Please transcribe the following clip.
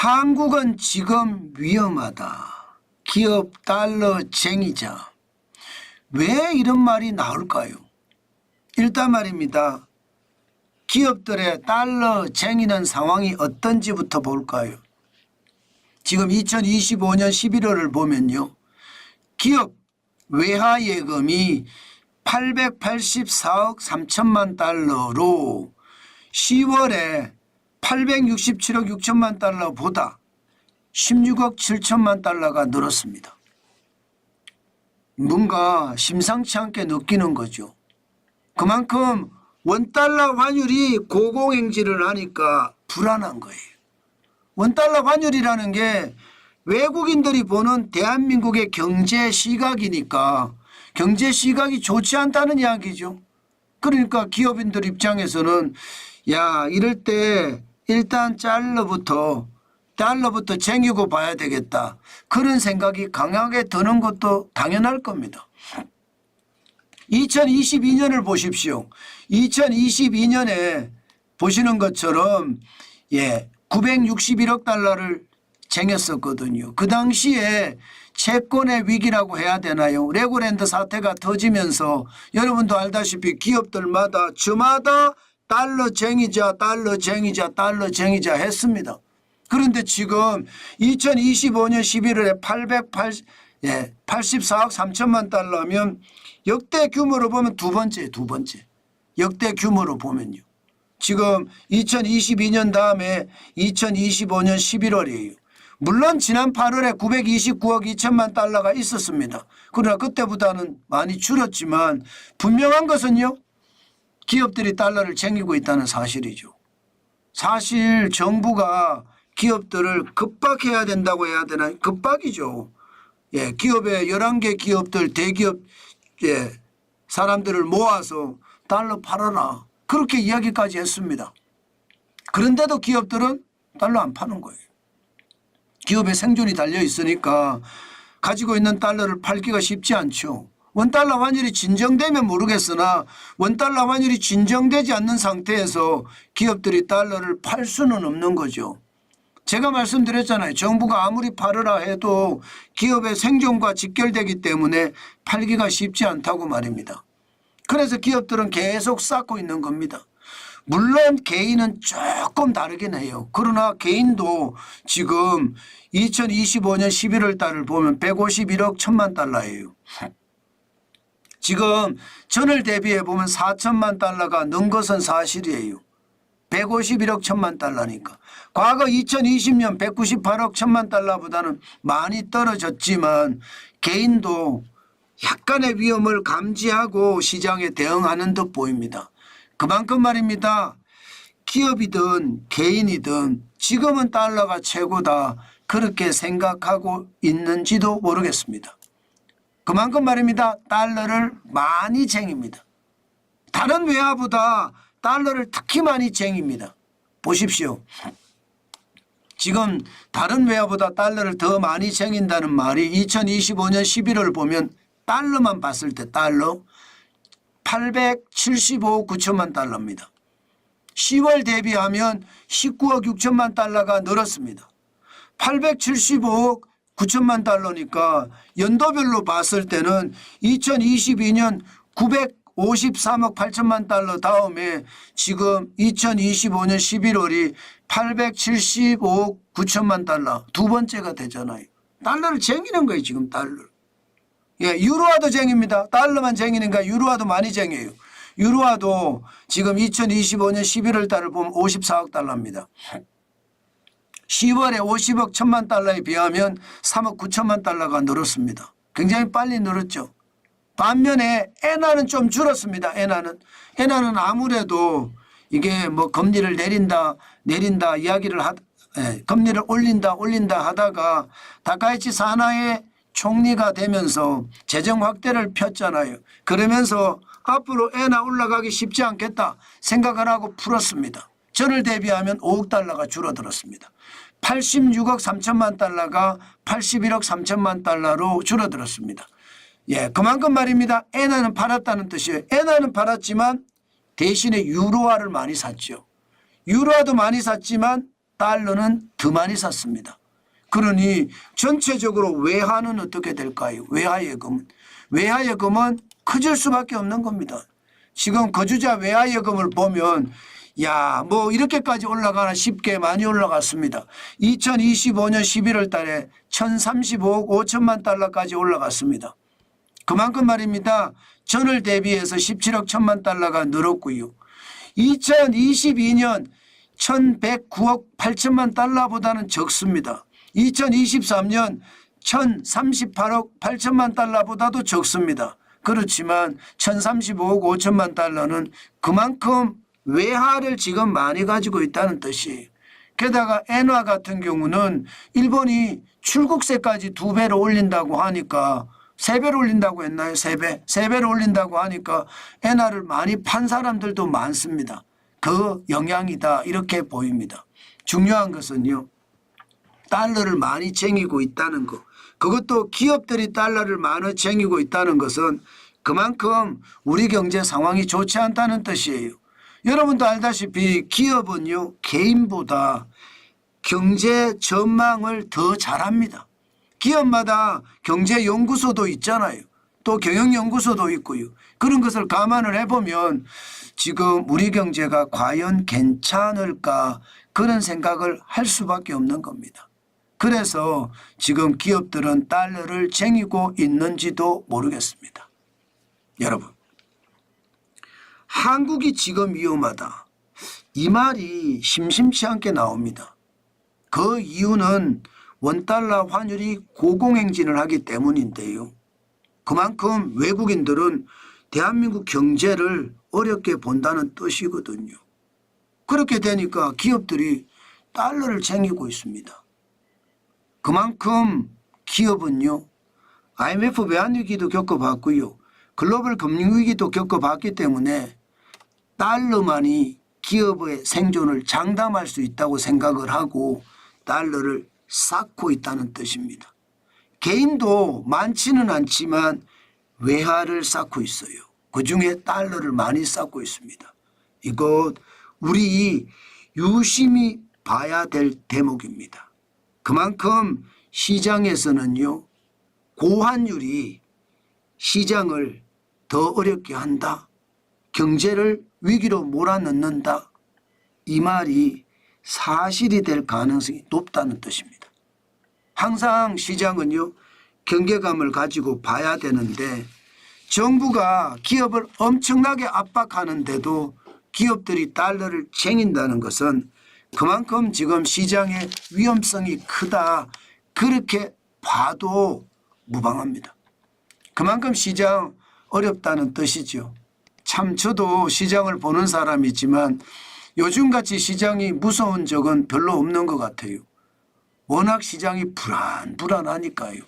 한국은 지금 위험하다. 기업 달러 쟁이자. 왜 이런 말이 나올까요? 일단 말입니다. 기업들의 달러 쟁이는 상황이 어떤지부터 볼까요? 지금 2025년 11월을 보면요. 기업 외화 예금이 884억 3천만 달러로 10월에 867억 6천만 달러보다 16억 7천만 달러가 늘었습니다. 뭔가 심상치 않게 느끼는 거죠. 그만큼 원달러 환율이 고공행진을 하니까 불안한 거예요. 원달러 환율이라는 게 외국인들이 보는 대한민국의 경제 시각이니까 경제 시각이 좋지 않다는 이야기죠. 그러니까 기업인들 입장에서는 야 이럴 때 일단 달러부터 달러부터 챙기고 봐야 되겠다. 그런 생각이 강하게 드는 것도 당연할 겁니다. 2022년을 보십시오. 2022년에 보시는 것처럼 예 961억 달러를 쟁였었거든요. 그 당시에 채권의 위기라고 해야 되나요? 레고랜드 사태가 터지면서 여러분도 알다시피 기업들마다 저마다 달러쟁이자 달러쟁이자 달러쟁이자 했습니다. 그런데 지금 2025년 11월에 880, 예, 84억 3천만 달러면 역대 규모로 보면 두 번째, 두 번째. 역대 규모로 보면요. 지금 2022년 다음에 2025년 11월이에요. 물론 지난 8월에 929억 2천만 달러가 있었습니다. 그러나 그때보다는 많이 줄었지만 분명한 것은요. 기업들이 달러를 챙기고 있다는 사실이죠. 사실 정부가 기업들을 급박해야 된다고 해야 되나 급박이죠. 예, 기업의 11개 기업들 대기업 예, 사람들을 모아서 달러 팔아라. 그렇게 이야기까지 했습니다. 그런데도 기업들은 달러 안 파는 거예요. 기업의 생존이 달려 있으니까 가지고 있는 달러를 팔기가 쉽지 않죠. 원달러 환율이 진정되면 모르겠으나 원달러 환율이 진정되지 않는 상태에서 기업들이 달러를 팔 수는 없는 거죠. 제가 말씀드렸잖아요. 정부가 아무리 팔으라 해도 기업의 생존과 직결되기 때문에 팔기가 쉽지 않다고 말입니다. 그래서 기업들은 계속 쌓고 있는 겁니다. 물론 개인은 조금 다르긴 해요. 그러나 개인도 지금 2025년 11월 달을 보면 151억 천만 달러예요. 지금 전월 대비해 보면 4천만 달러가 는 것은 사실이에요. 151억 천만 달러니까. 과거 2020년 198억 천만 달러보다는 많이 떨어졌지만 개인도 약간의 위험을 감지하고 시장에 대응하는 듯 보입니다. 그만큼 말입니다. 기업이든 개인이든 지금은 달러가 최고다. 그렇게 생각하고 있는지도 모르겠습니다. 그만큼 말입니다. 달러를 많이 쟁입니다. 다른 외화보다 달러를 특히 많이 쟁입니다. 보십시오. 지금 다른 외화보다 달러를 더 많이 쟁인다는 말이 2025년 11월 보면 달러만 봤을 때 달러 875억 9천만 달러입니다. 10월 대비하면 19억 6천만 달러가 늘었습니다. 875억 9천만 달러니까 연도별로 봤을 때는 2022년 953억 8천만 달러 다음에 지금 2025년 11월이 875억 9천만 달러 두 번째가 되잖아요. 달러를 쟁이는 거예요 지금 달러. 예, 유로화도 쟁입니다. 달러만 쟁이는가 유로화도 많이 쟁여요. 유로화도 지금 2025년 11월 달을 보면 54억 달러입니다. 10월에 50억 천만 달러에 비하면 3억 9천만 달러가 늘었습니다. 굉장히 빨리 늘었죠. 반면에 엔화는 좀 줄었습니다. 엔화는 엔화는 아무래도 이게 뭐 금리를 내린다 내린다 이야기를 하 예, 금리를 올린다 올린다 하다가 다카이치 사나의 총리가 되면서 재정 확대를 폈잖아요. 그러면서 앞으로 엔화 올라가기 쉽지 않겠다 생각을 하고 풀었습니다. 전을 대비하면 5억 달러가 줄어들었습니다. 86억 3천만 달러가 81억 3천만 달러로 줄어들었습니다. 예, 그만큼 말입니다. 엔화는 팔았다는 뜻이에요. 엔화는 팔았지만 대신에 유로화를 많이 샀죠. 유로화도 많이 샀지만 달러는 더 많이 샀습니다. 그러니 전체적으로 외화는 어떻게 될까요? 외화예금은 외화예금은 커질 수밖에 없는 겁니다. 지금 거주자 외화예금을 보면 야 뭐 이렇게까지 올라가나 싶게 많이 올라갔습니다. 2025년 11월 달에 1,035억 5천만 달러까지 올라갔습니다. 그만큼 말입니다. 전월 대비해서 17억 1천만 달러가 늘었고요. 2022년 1,109억 8천만 달러보다는 적습니다. 2023년 1,038억 8천만 달러보다도 적습니다. 그렇지만 1,035억 5천만 달러는 그만큼 외화를 지금 많이 가지고 있다는 뜻이에요. 게다가 엔화 같은 경우는 일본이 출국세까지 두 배로 올린다고 하니까 세 배로 올린다고 했나요? 세 배. 세 배로 올린다고 하니까 엔화를 많이 판 사람들도 많습니다. 그 영향이다. 이렇게 보입니다. 중요한 것은요. 달러를 많이 쟁이고 있다는 것. 그것도 기업들이 달러를 많이 쟁이고 있다는 것은 그만큼 우리 경제 상황이 좋지 않다는 뜻이에요. 여러분도 알다시피 기업은요, 개인보다 경제 전망을 더 잘합니다. 기업마다 경제연구소도 있잖아요. 또 경영연구소도 있고요. 그런 것을 감안을 해보면 지금 우리 경제가 과연 괜찮을까 그런 생각을 할 수밖에 없는 겁니다. 그래서 지금 기업들은 달러를 쟁이고 있는지도 모르겠습니다. 여러분, 한국이 지금 위험하다. 이 말이 심심치 않게 나옵니다. 그 이유는 원달러 환율이 고공행진을 하기 때문인데요. 그만큼 외국인들은 대한민국 경제를 어렵게 본다는 뜻이거든요. 그렇게 되니까 기업들이 달러를 쟁이고 있습니다. 그만큼 기업은요, IMF 외환위기도 겪어봤고요, 글로벌 금융위기도 겪어봤기 때문에 달러만이 기업의 생존을 장담할 수 있다고 생각을 하고 달러를 쌓고 있다는 뜻입니다. 개인도 많지는 않지만 외화를 쌓고 있어요. 그 중에 달러를 많이 쌓고 있습니다. 이것 우리 유심히 봐야 될 대목입니다. 그만큼 시장에서는요, 고환율이 시장을 더 어렵게 한다. 경제를 위기로 몰아넣는다. 이 말이 사실이 될 가능성이 높다는 뜻입니다. 항상 시장은요, 경계감을 가지고 봐야 되는데 정부가 기업을 엄청나게 압박하는데도 기업들이 달러를 쟁인다는 것은 그만큼 지금 시장의 위험성이 크다. 그렇게 봐도 무방합니다. 그만큼 시장 어렵다는 뜻이죠. 참 저도 시장을 보는 사람이지만 요즘같이 시장이 무서운 적은 별로 없는 것 같아요. 워낙 시장이 불안 불안하니까요.